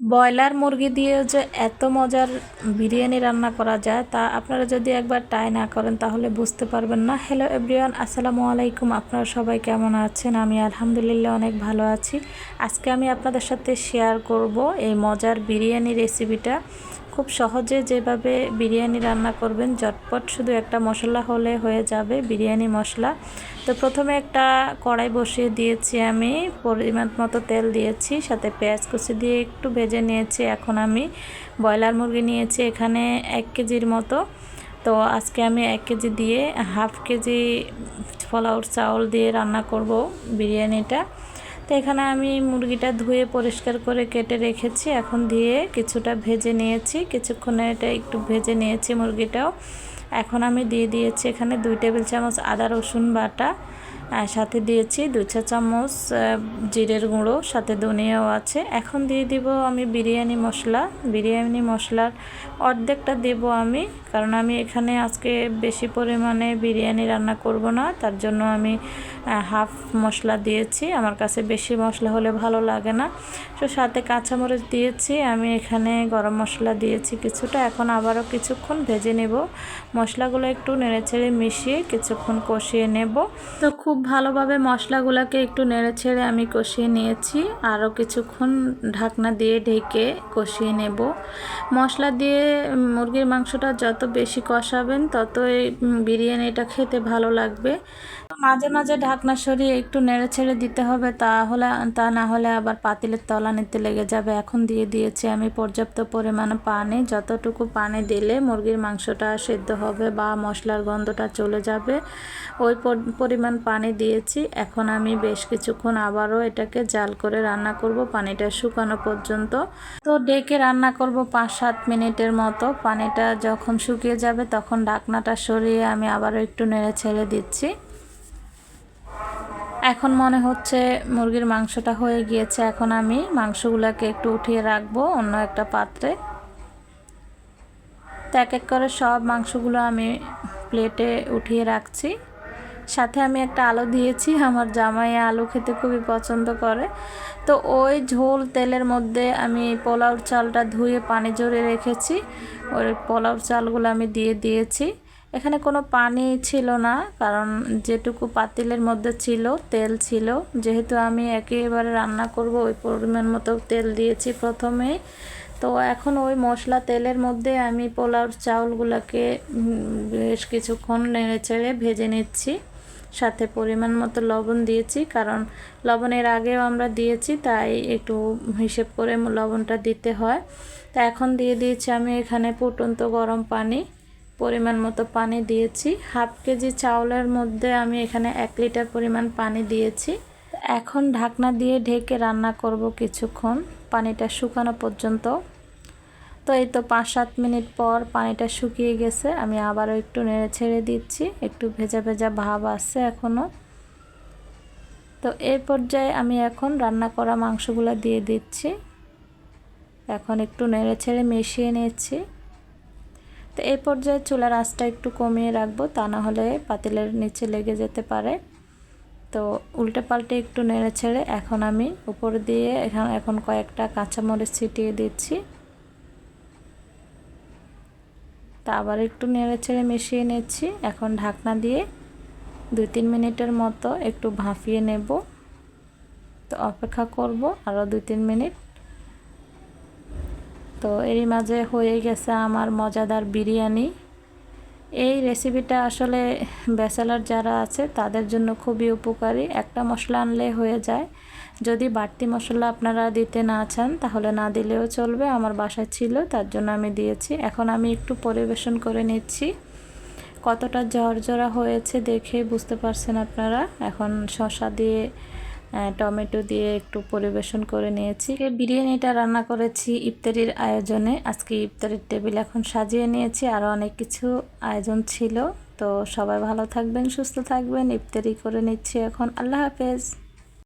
Broiler মুরগি দিয়েও যে এত মজার বিরিয়ানি রান্না করা যায়, তা আপনারা যদি একবার ট্রাই না করেন তাহলে বুঝতে পারবেন না। হ্যালো এভরিওয়ান আসসালামু আলাইকুম। আপনারা সবাই কেমন আছেন? আমি আলহামদুলিল্লাহ অনেক ভালো আছি। আজকে আমি আপনাদের সাথে শেয়ার করব এই মজার বিরিয়ানি রেসিপিটা খুব সহজে যেভাবে বিরিয়ানি রান্না করবেন, ঝটপট শুধু একটা মশলা হলে হয়ে যাবে বিরিয়ানি মশলা। তো প্রথমে একটা কড়াই বসিয়ে দিয়েছি আমি, পরিমাণ মতো তেল দিয়েছি, সাথে পেঁয়াজ কুচি দিয়ে একটু ভেজে নিয়েছি। এখন আমি ব্রয়লার মুরগি নিয়েছি এখানে এক কেজির মতো। তো আজকে আমি এক কেজি দিয়ে হাফ কেজি ফলাউট চাউল দিয়ে রান্না করব বিরিয়ানিটা। তো এখানে আমি মুরগিটা ধুয়ে পরিষ্কার করে কেটে রেখেছি। এখন দিয়ে কিছুটা ভেজে নিয়েছি। কিছুক্ষণে এটা একটু ভেজে নিয়েছি মুরগিটাও। এখন আমি দিয়ে দিয়েছি এখানে দুই টেবিল চামচ আদা, রসুন বাটা সাথে দিয়েছি দুই চা চামচ জিরের গুঁড়ো, সাথে ধনিয়াও আছে। এখন দিয়ে দিব আমি বিরিয়ানি মশলা। বিরিয়ানি মশলার অর্ধেকটা দেব আমি, কারণ আমি এখানে আজকে বেশি পরিমাণে বিরিয়ানি রান্না করব না। তার জন্য আমি হাফ মশলা দিয়েছি। আমার কাছে বেশি মশলা হলে ভালো লাগে না। তো সাথে কাঁচামরিচ দিয়েছি। আমি এখানে গরম মশলা দিয়েছি কিছুটা। এখন আবারও কিছুক্ষণ ভেজে নেব। মশলাগুলো একটু নেড়েচেড়ে মিশিয়ে কিছুক্ষণ কষিয়ে নেব। তো খুব ভালোভাবে মশলাগুলোকে একটু নেড়ে ছেড়ে আমি কষিয়ে নিয়েছি। আরও কিছুক্ষণ ঢাকনা দিয়ে ঢেকে কষিয়ে নেব। মশলা দিয়ে মুরগির মাংসটা যত বেশি কষাবেন, ততই বিরিয়ানিটা খেতে ভালো লাগবে। মাঝে মাঝে ঢাকনা সরিয়ে একটু নেড়ে ছেড়ে দিতে হবে তাহলে তা না হলে আবার পাতিলের তলা নিতে লেগে যাবে। এখন দিয়ে দিয়েছি আমি পর্যাপ্ত পরিমাণে পানি। যতটুকু পানি দিলে মুরগির মাংসটা সেদ্ধ হবে বা মশলার গন্ধটা চলে যাবে। ওই পরিমাণ পানি দিয়েছি। এখন আমি বেশ কিছুক্ষণ আবারও এটাকে জাল করে রান্না করব পানিটা শুকানো পর্যন্ত। তো ডেকে রান্না করব পাঁচ সাত মিনিটের মতো। পানিটা যখন শুকিয়ে যাবে তখন ঢাকনাটা সরিয়ে আমি আবারও একটু নেড়ে ছেড়ে দিচ্ছি। এখন মনে হচ্ছে মুরগির মাংসটা হয়ে গিয়েছে। এখন আমি মাংসগুলোকে একটু উঠিয়ে রাখব অন্য একটা পাত্রে। এক এক করে সব মাংসগুলো আমি প্লেটে উঠিয়ে রাখছি। সাথে আমি একটা আলু দিয়েছি। আমার জামাই আলু খেতে খুবই পছন্দ করে। তো ওই ঝোল তেলের মধ্যে আমি পোলাওর চালটা ধুয়ে পানি জড়িয়ে রেখেছি। ওই পোলাওর চালগুলো আমি দিয়ে দিয়েছি। এখানে কোনো পানি ছিল না, কারণ যেটুকু পাতিলের মধ্যে ছিল, তেল ছিল। যেহেতু আমি একেবারে রান্না করব, ওই পরিমাণ মতো তেল দিয়েছি প্রথমেই তো এখন ওই মশলা তেলের মধ্যে আমি পোলাওর চাউলগুলোকে বেশ কিছুক্ষণ নেড়ে চেড়ে ভেজে নিচ্ছি। সাথে পরিমাণ মতো লবণ দিয়েছি, কারণ লবণের আগেও আমরা দিয়েছি, তাই একটু হিসেব করে লবণটা দিতে হয়। তা এখন দিয়ে দিয়েছি আমি এখানে ফুটন্ত গরম পানি। পরিমাণ মতো পানি দিয়েছি। হাফ কেজি চাউলের মধ্যে আমি এখানে এক লিটার পরিমাণ পানি দিয়েছি। এখন ঢাকনা দিয়ে ঢেকে রান্না করব কিছুক্ষণ। পানিটা শুকানো পর্যন্ত। তো এই তো পাঁচ সাত মিনিট পর পানিটা শুকিয়ে গেছে। আমি আবারও একটু নেড়ে ছেড়ে দিচ্ছি। একটু ভেজা ভেজা ভাব আসছে এখনও তো এই পর্যায়ে আমি এখন রান্না করা মাংসগুলো দিয়ে দিচ্ছি। এখন একটু নেড়ে ছেড়ে মিশিয়ে নিচ্ছি। তো এই পর্যায়ে চুলার আঁচটা একটু কমিয়ে রাখব, তা না হলে পাতিলের নিচে লেগে যেতে পারে। তো উল্টে পাল্টে একটু নেড়ে ছেড়ে এখন আমি উপর দিয়ে এখন এখন কয়েকটা কাঁচামরিচ ছিটিয়ে দিচ্ছি। তা আবার একটু নেড়ে ছেড়ে মিশিয়ে নিচ্ছি। এখন ঢাকনা দিয়ে দুই তিন মিনিটের মতো একটু ভাফিয়ে নেব। তো অপেক্ষা করব আরও দুই তিন মিনিট। তো এরই মাঝে হয়ে গেছে আমার মজাদার বিরিয়ানি। এই রেসিপিটা আসলে ব্যাচেলার যারা আছে, তাদের জন্য খুবই উপকারী। একটা মশলা আনলে হয়ে যায়। যদি বাড়তি মশলা আপনারা দিতে না চান, তাহলে না দিলেও চলবে। আমার বাসায় ছিল, তার জন্য আমি দিয়েছি। এখন আমি একটু পরিবেশন করে নিচ্ছি। কতটা ঝরঝরা হয়েছে দেখে বুঝতে পারছেন আপনারা? এখন শশা দিয়ে টমেটো দিয়ে একটু পরিবেশন করে নিয়েছি। বিরিয়ানিটা রান্না করেছি ইফতারির আয়োজনে। আজকে ইফতারির টেবিল এখন সাজিয়ে নিয়েছি। আরও অনেক কিছু আয়োজন ছিল। তো সবাই ভালো থাকবেন, সুস্থ থাকবেন। ইফতারি করে নিচ্ছি এখন। আল্লাহ হাফেজ।